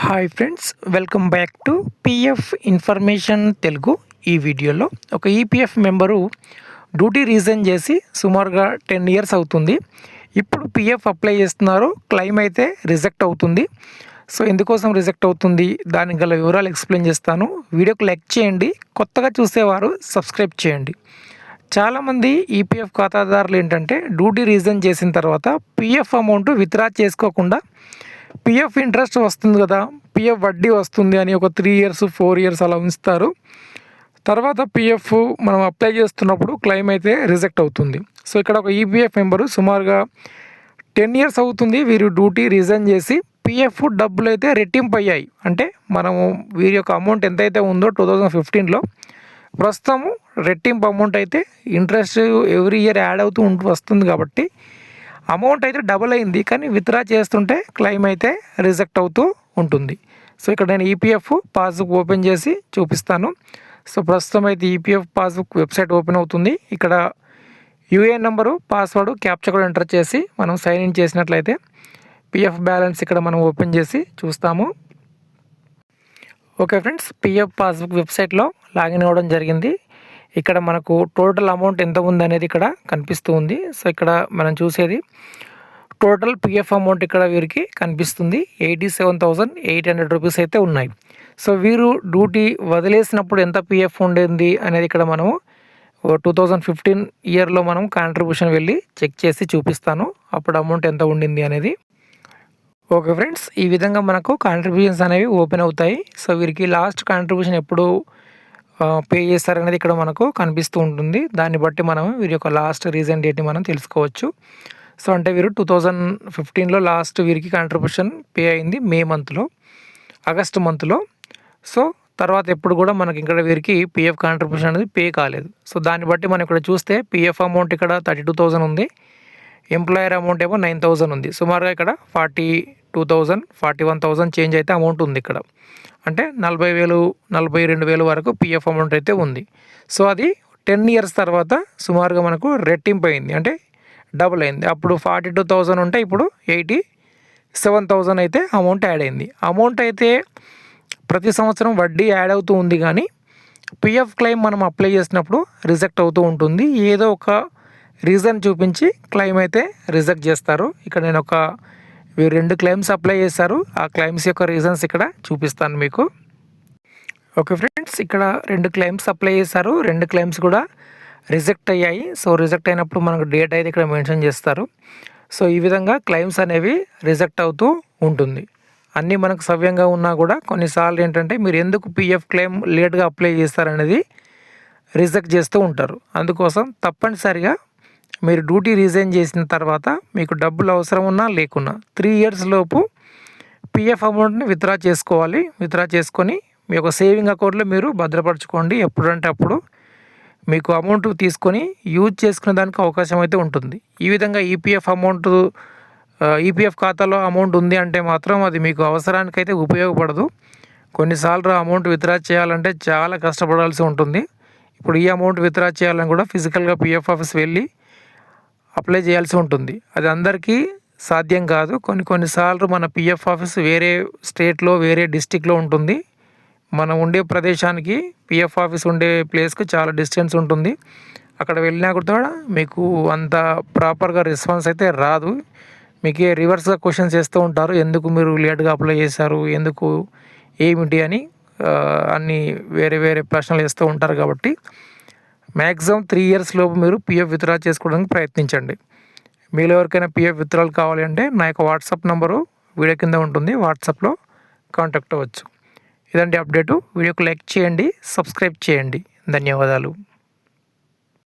Hi friends welcome back to PF information Telugu ఈ వీడియోలో ఒక ఈపీఎఫ్ మెంబరు డ్యూటీ రీజన్ చేసి సుమారుగా టెన్ ఇయర్స్ అవుతుంది. ఇప్పుడు పిఎఫ్ అప్లై చేస్తున్నారు క్లెయిమ్ అయితే రిజెక్ట్ అవుతుంది. సో ఎందుకోసం రిజెక్ట్ అవుతుంది? దానికి గల వివరాలు ఎక్స్ప్లెయిన్ చేస్తాను. వీడియోకి లైక్ చేయండి కొత్తగా చూసేవారు సబ్స్క్రైబ్ చేయండి. చాలామంది ఈపీఎఫ్ ఖాతాదారులు ఏంటంటే డ్యూటీ రీజన్ చేసిన తర్వాత పిఎఫ్ అమౌంట్ విత్డ్రా చేసుకోకుండా పిఎఫ్ ఇంట్రెస్ట్ వస్తుంది కదా పిఎఫ్ వడ్డీ వస్తుంది అని ఒక త్రీ ఇయర్స్ ఫోర్ ఇయర్స్ అలా ఉంచుతారు. తర్వాత పిఎఫ్ మనం అప్లై చేస్తున్నప్పుడు క్లెయిమ్ అయితే రిజెక్ట్ అవుతుంది. సో ఇక్కడ ఒక ఈపీఎఫ్ మెంబరు సుమారుగా టెన్ ఇయర్స్ అవుతుంది వీరు డ్యూటీ రిజైన్ చేసి పిఎఫ్ డబ్బులు అయితే రెట్టింపు అయ్యాయి. అంటే మనము వీరి యొక్క అమౌంట్ ఎంతైతే ఉందో టూ థౌజండ్ ఫిఫ్టీన్లో ప్రస్తుతము రెట్టింపు అమౌంట్ అయితే ఇంట్రెస్ట్ ఎవ్రీ ఇయర్ యాడ్ అవుతూ ఉంటూ వస్తుంది కాబట్టి అమౌంట్ అయితే డబుల్ అయింది కానీ విత్డ్రా చేస్తుంటే క్లెయిమ్ అయితే రిజెక్ట్ అవుతూ ఉంటుంది. సో ఇక్కడ నేను ఈపీఎఫ్ పాస్బుక్ ఓపెన్ చేసి చూపిస్తాను. సో ప్రస్తుతం అయితే ఈపీఎఫ్ పాస్బుక్ వెబ్సైట్ ఓపెన్ అవుతుంది. ఇక్కడ యూఏఎన్ నెంబరు పాస్వర్డ్ క్యాప్చర్ కూడా ఎంటర్ చేసి మనం సైన్ ఇన్ చేసినట్లయితే పిఎఫ్ బ్యాలెన్స్ ఇక్కడ మనం ఓపెన్ చేసి చూస్తాము. ఓకే ఫ్రెండ్స్ పిఎఫ్ పాస్బుక్ వెబ్సైట్లో లాగిన్ అవ్వడం జరిగింది. ఇక్కడ మనకు టోటల్ అమౌంట్ ఎంత ఉంది అనేది ఇక్కడ కనిపిస్తూ ఉంది. సో ఇక్కడ మనం చూసేది టోటల్ పిఎఫ్ అమౌంట్ ఇక్కడ వీరికి కనిపిస్తుంది. Eighty seven thousand eight hundred rupees అయితే ఉన్నాయి. సో వీరు డ్యూటీ వదిలేసినప్పుడు ఎంత పిఎఫ్ ఉండేది అనేది ఇక్కడ మనము టూ థౌజండ్ ఫిఫ్టీన్ ఇయర్లో మనం కాంట్రిబ్యూషన్ వెళ్ళి చెక్ చేసి చూపిస్తాను. అప్పుడు అమౌంట్ ఎంత ఉండింది అనేది. ఓకే ఫ్రెండ్స్ ఈ విధంగా మనకు కాంట్రిబ్యూషన్స్ అనేవి ఓపెన్ అవుతాయి. సో వీరికి లాస్ట్ కాంట్రిబ్యూషన్ ఎప్పుడు పే చేస్తారనేది ఇక్కడ మనకు కనిపిస్తూ ఉంటుంది. దాన్ని బట్టి మనం వీరి యొక్క లాస్ట్ రీసెంట్ డేట్ని మనం తెలుసుకోవచ్చు. సో అంటే వీరు టూ థౌజండ్ ఫిఫ్టీన్లో లాస్ట్ వీరికి కాంట్రిబ్యూషన్ పే అయింది మే మంత్లో ఆగస్ట్ మంత్లో సో తర్వాత ఎప్పుడు కూడా మనకి ఇక్కడ వీరికి పిఎఫ్ కాంట్రిబ్యూషన్ అనేది పే కాలేదు. సో దాన్ని బట్టి మనం ఇక్కడ చూస్తే పిఎఫ్ అమౌంట్ ఇక్కడ థర్టీ టూ థౌజండ్ ఉంది. ఎంప్లాయర్ అమౌంట్ ఏమో నైన్ థౌజండ్ ఉంది. సుమారుగా ఇక్కడ forty two thousand forty one thousand change అయితే అమౌంట్ ఉంది ఇక్కడ. అంటే నలభై వేలు నలభై రెండు వేలు వరకు పిఎఫ్ అమౌంట్ అయితే ఉంది. సో అది టెన్ ఇయర్స్ తర్వాత సుమారుగా మనకు రెట్టింపు అయింది. అంటే డబుల్ అయింది. అప్పుడు ఫార్టీ టూ థౌజండ్ ఉంటే ఇప్పుడు ఎయిటీ సెవెన్ థౌజండ్ అయితే అమౌంట్ యాడ్ అయింది. అమౌంట్ అయితే ప్రతి సంవత్సరం వడ్డీ యాడ్ అవుతూ ఉంది కానీ పిఎఫ్ క్లెయిమ్ మనం అప్లై చేసినప్పుడు రిజెక్ట్ అవుతూ ఉంటుంది. ఏదో ఒక రీజన్ చూపించి క్లెయిమ్ అయితే రిజెక్ట్ చేస్తారు. ఇక్కడ నేను ఒక వీరు రెండు క్లెయిమ్స్ అప్లై చేశారు. ఆ క్లెయిమ్స్ యొక్క రీజన్స్ ఇక్కడ చూపిస్తాను మీకు. ఓకే ఫ్రెండ్స్ ఇక్కడ రెండు క్లెయిమ్స్ అప్లై చేశారు. రెండు క్లెయిమ్స్ కూడా రిజెక్ట్ అయ్యాయి. సో రిజెక్ట్ అయినప్పుడు మనకు డేట్ అయితే ఇక్కడ మెన్షన్ చేస్తారు. సో ఈ విధంగా క్లెయిమ్స్ అనేవి రిజెక్ట్ అవుతూ ఉంటుంది. అన్నీ మనకు సవ్యంగా ఉన్నా కూడా కొన్నిసార్లు ఏంటంటే మీరు ఎందుకు పిఎఫ్ క్లెయిమ్ లేట్గా అప్లై చేస్తారనేది రిజెక్ట్ చేస్తూ ఉంటారు. అందుకోసం తప్పనిసరిగా మీరు డ్యూటీ రిజైన్ చేసిన తర్వాత మీకు డబ్బులు అవసరం ఉన్నా లేకున్నా త్రీ ఇయర్స్ లోపు పిఎఫ్ అమౌంట్ని విత్డ్రా చేసుకోవాలి. విత్డ్రా చేసుకొని మీ యొక్క సేవింగ్ అకౌంట్లో మీరు భద్రపరచుకోండి. ఎప్పుడంటే అప్పుడు మీకు అమౌంట్ తీసుకొని యూజ్ చేసుకునే దానికి అవకాశం అయితే ఉంటుంది. ఈ విధంగా ఈపీఎఫ్ అమౌంట్ ఈపీఎఫ్ ఖాతాలో అమౌంట్ ఉంది అంటే మాత్రం అది మీకు అవసరానికైతే ఉపయోగపడదు. కొన్నిసార్లు అమౌంట్ విత్డ్రా చేయాలంటే చాలా కష్టపడాల్సి ఉంటుంది. ఇప్పుడు ఈ అమౌంట్ విత్డ్రా చేయాలని కూడా ఫిజికల్గా పిఎఫ్ ఆఫీస్ వెళ్ళి అప్లై చేయాల్సి ఉంటుంది. అది అందరికీ సాధ్యం కాదు. కొన్ని కొన్నిసార్లు మన పిఎఫ్ ఆఫీస్ వేరే స్టేట్లో వేరే డిస్టిక్లో ఉంటుంది. మనం ఉండే ప్రదేశానికి పిఎఫ్ ఆఫీస్ ఉండే ప్లేస్కి చాలా డిస్టెన్స్ ఉంటుంది. అక్కడ వెళ్ళినా కూడా మీకు అంత ప్రాపర్గా రెస్పాన్స్ అయితే రాదు. మీకు రివర్స్గా క్వశ్చన్స్ చేస్తూ ఉంటారు. ఎందుకు మీరు లేట్గా అప్లై చేశారు? ఎందుకు? ఏమిటి? అని అన్ని వేరే వేరే ప్రశ్నలు వేస్తూ ఉంటారు కాబట్టి మ్యాక్సిమం త్రీ ఇయర్స్ లోపు మీరు పిఎఫ్ విత్డ్రా చేసుకోవడానికి ప్రయత్నించండి. మీలో ఎవరికైనా పిఎఫ్ విత్డ్రాలు కావాలి అంటే నా యొక్క వాట్సాప్ నెంబరు వీడియో కింద ఉంటుంది. వాట్సాప్లో కాంటాక్ట్ అవ్వచ్చు. ఇదండి అప్డేటు. వీడియోకి లైక్ చేయండి సబ్స్క్రైబ్ చేయండి. ధన్యవాదాలు.